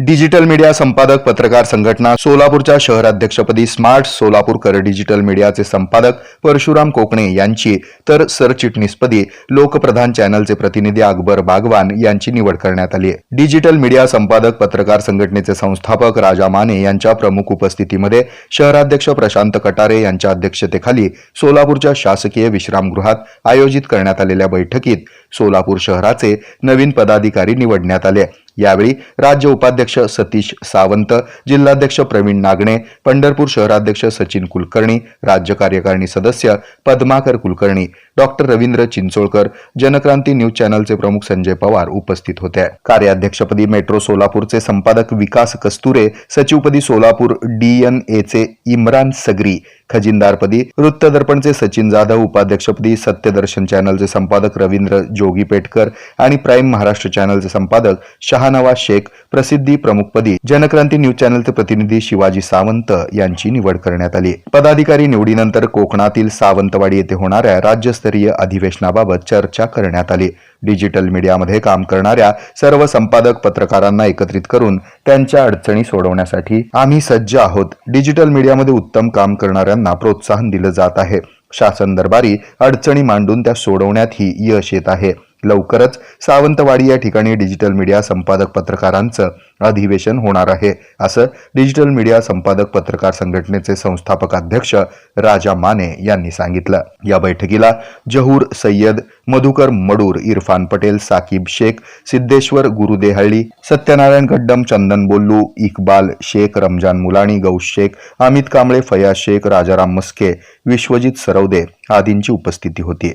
Digital media संपादक पत्रकार संघटना सोलापूरच्या शहराध्यक्षपदी स्मार्ट सोलापूरकर डिजिटल मीडियाचे संपादक परशुराम कोकणे यांची तर सरचिटणीसपदी लोकप्रधान चॅनलचे प्रतिनिधी अकबर बागवान यांची निवड करण्यात आली आहे. डिजिटल मीडिया संपादक पत्रकार संघटनेचे संस्थापक राजा माने यांच्या प्रमुख उपस्थितीमध्ये शहराध्यक्ष प्रशांत कटारे यांच्या अध्यक्षतेखाली सोलापूरच्या शासकीय विश्रामगृहात आयोजित करण्यात आलेल्या बैठकीत सोलापूर शहराचे नवीन पदाधिकारी निवडण्यात आले. यावेळी राज्य उपाध्यक्ष सतीश सावंत जिल्हाध्यक्ष प्रवीण नागणे पंढरपूर शहराध्यक्ष सचिन कुलकर्णी राज्य कार्यकारिणी सदस्य पद्माकर कुलकर्णी डॉक्टर रवींद्र चिंचोळकर जनक्रांती न्यूज चॅनलचे प्रमुख संजय पवार उपस्थित होते. कार्याध्यक्षपदी मेट्रो सोलापूरचे संपादक विकास कस्तुरे सचिवपदी सोलापूर डीएनएचे इम्रान सगरी खजिनदारपदी वृत्तदर्पणचे सचिन जाधव उपाध्यक्षपदी सत्यदर्शन चॅनलचे संपादक रवींद्र जोगी पेटकर आणि प्राईम महाराष्ट्र चॅनलचे संपादक शहानवाज शेख प्रसिद्धी प्रमुखपदी जनक्रांती न्यूज चॅनलचे प्रतिनिधी शिवाजी सावंत यांची निवड करण्यात आली. पदाधिकारी निवडीनंतर कोकणातील सावंतवाडी येथे होणाऱ्या राज्यस्तरीय अधिवेशनाबाबत चर्चा करण्यात आली. डिजिटल मीडियामध्ये काम करणाऱ्या सर्व संपादक पत्रकारांना एकत्रित करून त्यांच्या अडचणी सोडवण्यासाठी आम्ही सज्ज आहोत. डिजिटल मीडियामध्ये उत्तम काम करणाऱ्यांना प्रोत्साहन दिलं जात आहे. शासन दरबारी अडचणी मांडून त्या सोडवण्यातही यश येत आहे. लवकरच सावंतवाडी या ठिकाणी डिजिटल मीडिया संपादक पत्रकारांचं अधिवेशन होणार आहे. असं डिजिटल मीडिया संपादक पत्रकार संघटनेचे संस्थापक अध्यक्ष राजा माने यांनी सांगितलं. या बैठकीला जहूर सय्यद मधुकर मडूर इरफान पटेल साकीब शेख सिद्धेश्वर गुरुदेहळ्ळी सत्यनारायण गड्डम चंदन बोल्लू इक्बाल शेख रमजान मुलाणी गौश शेख अमित कांबळे फयाज शेख राजाराम मस्के विश्वजित सरवदे आदींची उपस्थिती होती.